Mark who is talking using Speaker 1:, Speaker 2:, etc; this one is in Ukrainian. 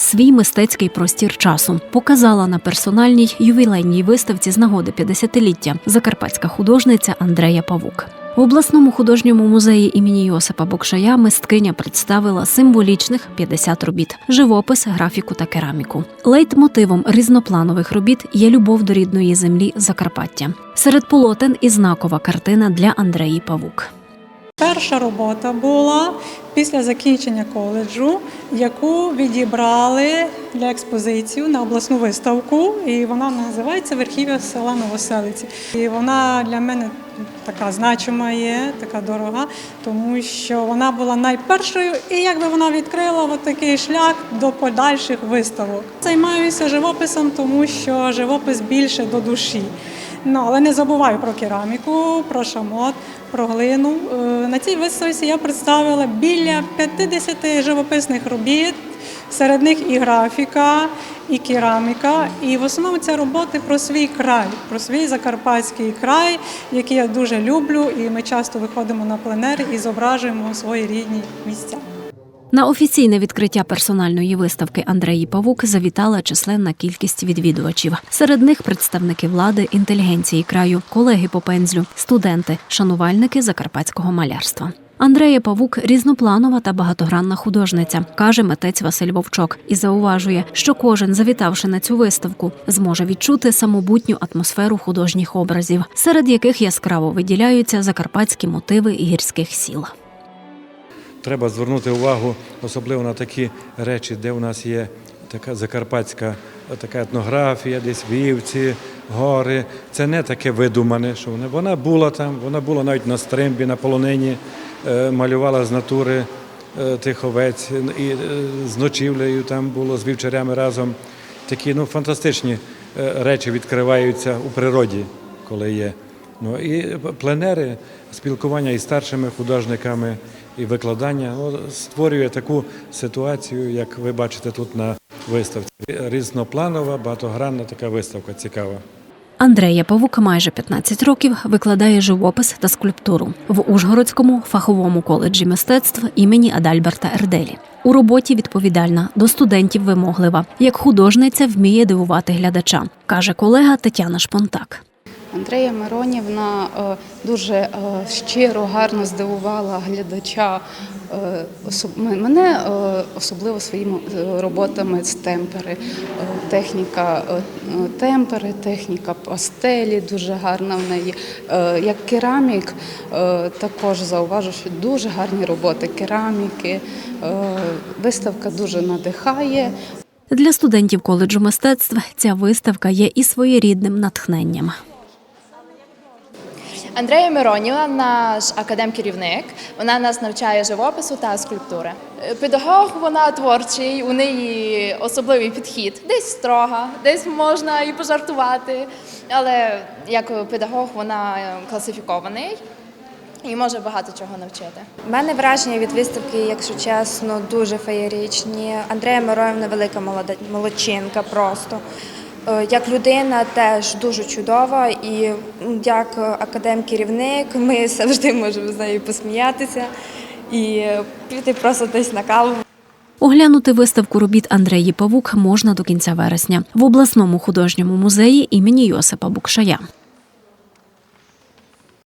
Speaker 1: свій мистецький простір часу. Показала на персональній ювілейній виставці з нагоди 50-ліття закарпатська художниця Андрея Павук. В обласному художньому музеї імені Йосипа Бокшая мисткиня представила символічних 50 робіт: живопис, графіку та кераміку. Лейтмотивом різнопланових робіт є любов до рідної землі Закарпаття. Серед полотен і знакова картина для Андреї Павук.
Speaker 2: Перша робота була після закінчення коледжу, яку відібрали для експозицію на обласну виставку, і вона називається Верхів'я села Новоселиці. І вона для мене така значима є, така дорога, тому що вона була найпершою, і якби вона відкрила такий шлях до подальших виставок. Займаюся живописом, тому що живопис більше до душі. Ну, але не забуваю про кераміку, про шамот, про глину. Е, На цій виставці я представила біля 50 живописних робіт, серед них і графіка, і кераміка. І в основному це роботи про свій край, про свій закарпатський край, який я дуже люблю. І ми часто виходимо на пленер і зображуємо свої рідні місця.
Speaker 1: На офіційне відкриття персональної виставки Андреї Павук завітала численна кількість відвідувачів. Серед них представники влади, інтелігенції краю, колеги по пензлю, студенти, шанувальники закарпатського малярства. Андрея Павук різнопланова та багатогранна художниця, каже митець Василь Вовчок, і зауважує, що кожен, завітавши на цю виставку, зможе відчути самобутню атмосферу художніх образів, серед яких яскраво виділяються закарпатські мотиви гірських сіл.
Speaker 3: Треба звернути увагу особливо на такі речі, де у нас є така закарпатська така етнографія, десь вівці, гори. Це не таке видумане, що вона, вона була там, вона була навіть на стримбі, на полонині, е, малювала з натури е, тих овець, і е, з ночівлею там було, з вівчарями разом. Такі ну, фантастичні е, речі відкриваються у природі, коли є. Ну і пленери, спілкування із старшими художниками і викладання ну, створює таку ситуацію, як ви бачите тут на виставці. Різнопланова, багатогранна така виставка цікава.
Speaker 1: Андрея Павук майже 15 років викладає живопис та скульптуру в Ужгородському фаховому коледжі мистецтв імені Адальберта Ерделі. У роботі відповідальна до студентів вимоглива. Як художниця вміє дивувати глядача, каже колега Тетяна Шпонтак.
Speaker 4: Андрея Миронівна е, дуже е, щиро, гарно здивувала глядача. е, Мене особливо своїми роботами з темпери. Техніка темпери, техніка пастелі дуже гарна в неї. Як керамік, також зауважу, що дуже гарні роботи кераміки. Виставка дуже надихає.
Speaker 1: Для студентів коледжу мистецтв ця виставка є і своєрідним натхненням.
Speaker 5: Андрея Миронівна, наш академ-керівник, вона нас навчає живопису та скульптури. Е, Педагог вона творчий, у неї особливий підхід. Десь строга, десь можна і пожартувати. Але як педагог вона е, класифікований і може багато чого навчити.
Speaker 6: У мене враження від виставки, якщо чесно, дуже феєричні. Андрея Мироївна велика молодчинка просто. Е, Як людина теж дуже чудова, і як академ-керівник ми завжди можемо з нею посміятися і піти просто десь на каву.
Speaker 1: Оглянути виставку робіт Андреї Павук можна до кінця вересня в обласному художньому музеї імені Йосипа Букшая.